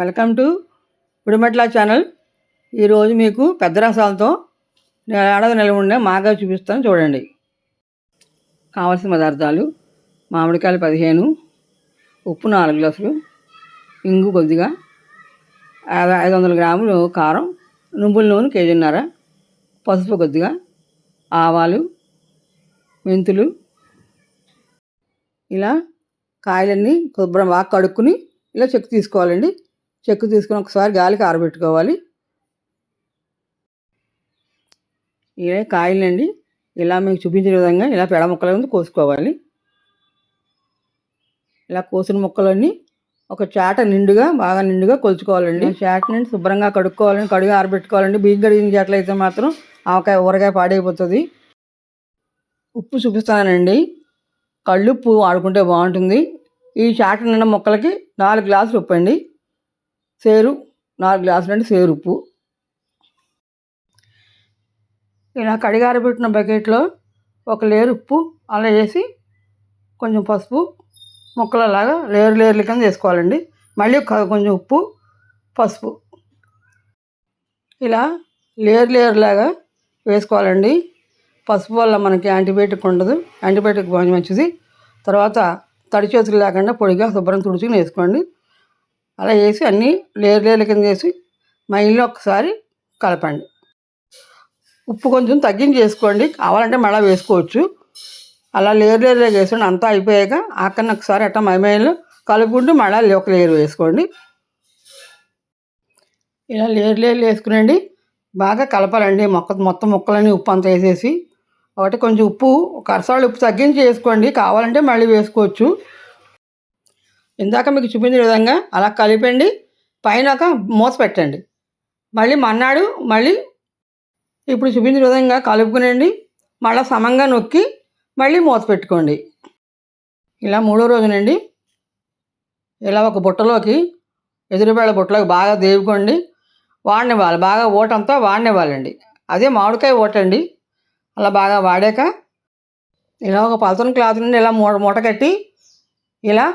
Welcome to ఉడిమట్ల channel. ఈరోజు మీకు పెద్ద రసాలతో ఏడాది నిల్వ ఉండే మాగా చూపిస్తాను చూడండి. కావలసిన పదార్థాలు మామిడికాయలు పదిహేను ఉప్పు నాలుగు గ్లాసులు ఇంగు కొద్దిగా ఐదు వందల గ్రాములు కారం నువ్వుల నూనె కేజీన్నర పసుపు కొద్దిగా ఆవాలు మెంతులు. ఇలా కాయలన్నీ శుభ్రం బాగా కడుక్కుని ఇలా చెక్ తీసుకోవాలండి. చెక్కు తీసుకుని ఒకసారి గాలికి ఆరబెట్టుకోవాలి. ఇలా కాయలండి. ఇలా మీకు చూపించిన విధంగా ఇలా పెడ ముక్కల ముందు కోసుకోవాలి. ఇలా కోసిన ముక్కలన్నీ ఒక చాట నిండుగా బాగా నిండుగా కొలుచుకోవాలండి. చాట నుండి శుభ్రంగా కడుక్కోవాలండి కడుగు ఆరబెట్టుకోవాలండి. బియ్యం కడిగిన చాట్లు మాత్రం ఆవకాయ ఊరగాయ పాడైపోతుంది. ఉప్పు చూపిస్తానండి. కళ్ళుప్పు వాడుకుంటే బాగుంటుంది. ఈ చాట నిండా మొక్కలకి నాలుగు గ్లాసులు ఉప్పు అండి సేరు నాలుగు గ్లాసులు అంటే సేరు ఉప్పు. ఇలా కడిగారబెట్టిన బకెట్లో ఒక లేరు ఉప్పు అలా వేసి కొంచెం పసుపు ముక్కలలాగా లేరు లేర్ల కింద వేసుకోవాలండి మళ్ళీ కొంచెం ఉప్పు పసుపు. ఇలా లేరు లేరులాగా వేసుకోవాలండి. పసుపు వల్ల మనకి యాంటీబయాటిక్ ఉండదు. యాంటీబయాటిక్ మంచిది. తర్వాత తడి చేతులు లేకుండా పొడిగా శుభ్రం తుడుచుకుని వేసుకోండి. అలా వేసి అన్నీ లేరు లేరు కింద వేసి మైల్లో ఒకసారి కలపండి. ఉప్పు కొంచెం తగ్గించి చేసుకోండి. కావాలంటే మళ్ళీ వేసుకోవచ్చు. అలా లేరు లేరుగా వేసుకోండి అంతా అయిపోయాక అక్కడ ఒకసారి అట్లా మైమైల్లో కలుపుకుంటూ మళ్ళీ ఒక లేరు వేసుకోండి. ఇలా లేరు లేరు వేసుకునండి. బాగా కలపాలండి. మొక్క మొత్తం ముక్కలన్నీ ఉప్పు అంతా వేసేసి. ఒకటి కొంచెం ఉప్పు ఒక ఉప్పు తగ్గించి వేసుకోండి. కావాలంటే మళ్ళీ వేసుకోవచ్చు. ఇందాక మీకు చూపించిన విధంగా అలా కలిపండి పైన ఒక మూత పెట్టండి. మళ్ళీ మన్నాడు మళ్ళీ ఇప్పుడు చూపించిన విధంగా కలుపుకునండి. మళ్ళీ సమంగా నొక్కి మళ్ళీ మూత పెట్టుకోండి. ఇలా మూడో రోజునండి. ఇలా ఒక బుట్టలోకి ఎదురుబేళ బుట్టలోకి బాగా దేవుకోండి వాడినివ్వాలి బాగా ఓటంతా వాడినివ్వాలండి. అదే మామిడికాయ ఓట అండి అలా బాగా వాడాక ఇలా ఒక పలసన క్లాత్ నుండి ఇలా మూట మూట కట్టి ఇలా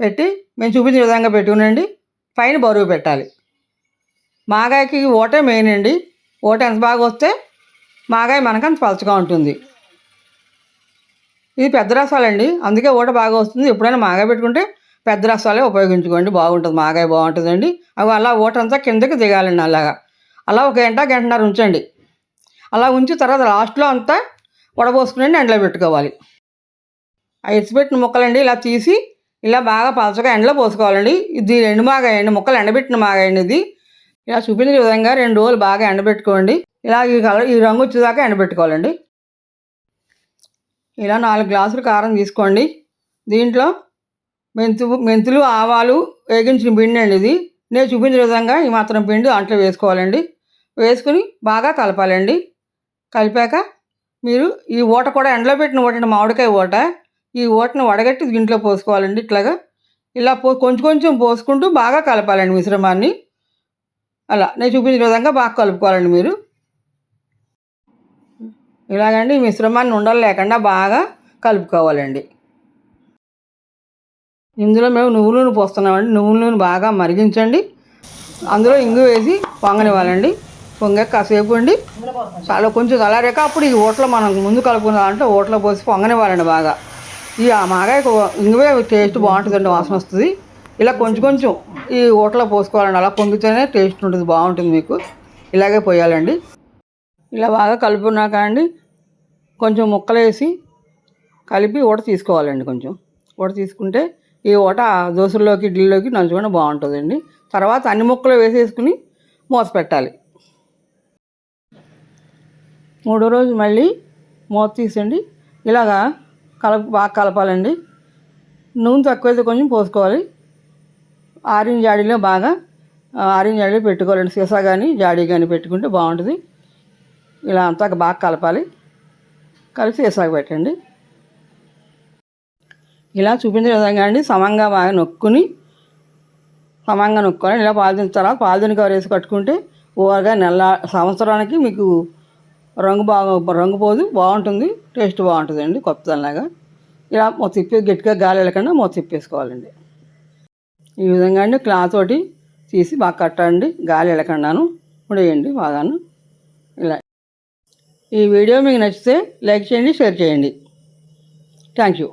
పెట్టి మేము చూపించిన విధంగా పెట్టుకునండి పైన బరువు పెట్టాలి. మాగాయకి ఓటే మెయిన్ అండి. ఓట ఎంత బాగా వస్తే మాగాయ మనకంత పలచగా ఉంటుంది. ఇది పెద్ద రసాలండి. అందుకే ఓట బాగా వస్తుంది. ఎప్పుడైనా మాగాయ పెట్టుకుంటే పెద్ద రసాలే ఉపయోగించుకోండి. బాగుంటుంది. మాగాయ బాగుంటుందండి. అవి అలా ఓటంతా అంతా కిందకి దిగాలండి అలాగా. అలా ఒక గంట గంటన్నర ఉంచండి. అలా ఉంచి తర్వాత లాస్ట్లో అంతా వడబోసుకుని ఎండలో పెట్టుకోవాలి. ఆ ఎత్తిపెట్టిన ముక్కలండి ఇలా తీసి ఇలా బాగా పలచగా ఎండలో పోసుకోవాలండి. ఇది ఎండు మాగాయండి ముక్కలు ఎండబెట్టిన మాగాయండి ఇది. ఇలా చూపించిన విధంగా రెండు రోజులు బాగా ఎండబెట్టుకోండి. ఇలా ఈ కలర్ ఈ రంగు వచ్చేదాకా ఎండబెట్టుకోవాలండి. ఇలా నాలుగు గ్లాసులు కారం తీసుకోండి. దీంట్లో మెంతు మెంతులు ఆవాలు వేగించిన పిండి అండి ఇది. నేను చూపించిన విధంగా ఈ మాత్రం పిండి దాంట్లో వేసుకోవాలండి. వేసుకుని బాగా కలపాలండి. కలిపాక మీరు ఈ ఊట కూడా ఎండలో పెట్టిన ఊట మామిడికాయ ఊట ఈ ఓటను వడగట్టి దీంట్లో పోసుకోవాలండి ఇట్లాగా. ఇలా పో కొంచెం కొంచెం పోసుకుంటూ బాగా కలపాలండి మిశ్రమాన్ని. అలా నేను చూపించిన విధంగా బాగా కలుపుకోవాలండి మీరు. ఇలాగండి ఈ మిశ్రమాన్ని ఉండలు లేకుండా బాగా కలుపుకోవాలండి. ఇందులో మేము నువ్వుల నూనె పోస్తున్నామండి. నువ్వుల నూనె బాగా మరిగించండి. అందులో ఇంగు వేసి పొంగనివ్వాలండి. పొంగ కాసేపు ఉండి చాలా కొంచెం చల్లారాక అప్పుడు ఈ ఓట్లో మనం ముందు కలుపుకున్న దాంట్లో ఓట్లో పోసి పొంగనివ్వాలండి బాగా. ఈ ఆ మాగాయ ఇంగువే టేస్ట్ బాగుంటుందండి వాసన వస్తుంది. ఇలా కొంచెం కొంచెం ఈ ఊటలో పోసుకోవాలండి అలా పొంగితేనే టేస్ట్ ఉంటుంది బాగుంటుంది మీకు. ఇలాగే పోయాలండి. ఇలా బాగా కలుపుకున్నాక అండి కొంచెం ముక్కలు వేసి కలిపి ఊట తీసుకోవాలండి కొంచెం. ఊట తీసుకుంటే ఈ ఊట దోశల్లోకి ఇడ్లీలోకి నంచుకొని బాగుంటుందండి. తర్వాత అన్ని ముక్కలు వేసేసుకుని మూత పెట్టాలి. మూడో రోజు మళ్ళీ మూత తీసండి ఇలాగా కలప బాగా కలపాలండి. నూనె తక్కువైతే కొంచెం పోసుకోవాలి. ఆరెంజ్ జాడీలో బాగా ఆరెంజ్ జాడీలో పెట్టుకోవాలండి. సీసా కానీ జాడీ కానీ పెట్టుకుంటే బాగుంటుంది. ఇలా అంతా బాగా కలపాలి. కలిసి సీసాకు పెట్టండి. ఇలా చూపించిన విధంగా అండి సమంగా బాగా నొక్కుని సమంగా నొక్కోవాలి. ఇలా పాలుదిన తర్వాత పాలుదిన కవర్ వేసి కట్టుకుంటే ఓవర్గా నెల సంవత్సరానికి మీకు రంగు బాగా రంగు పోదు బాగుంటుంది టేస్ట్ బాగుంటుంది అండి కొత్తలాగా ఇలా మొత్తం తిప్పి గట్టిగా గాలి వెళ్ళకుండా మొత్తం తిప్పేసుకోవాలండి. ఈ విధంగా అండి క్లాత్ తోటి తీసి బాగా కట్టండి గాలి వెళ్ళకుండాను ఉడేయండి బాగాను. ఇలా. ఈ వీడియో మీకు నచ్చితే లైక్ చేయండి షేర్ చేయండి. Thank you.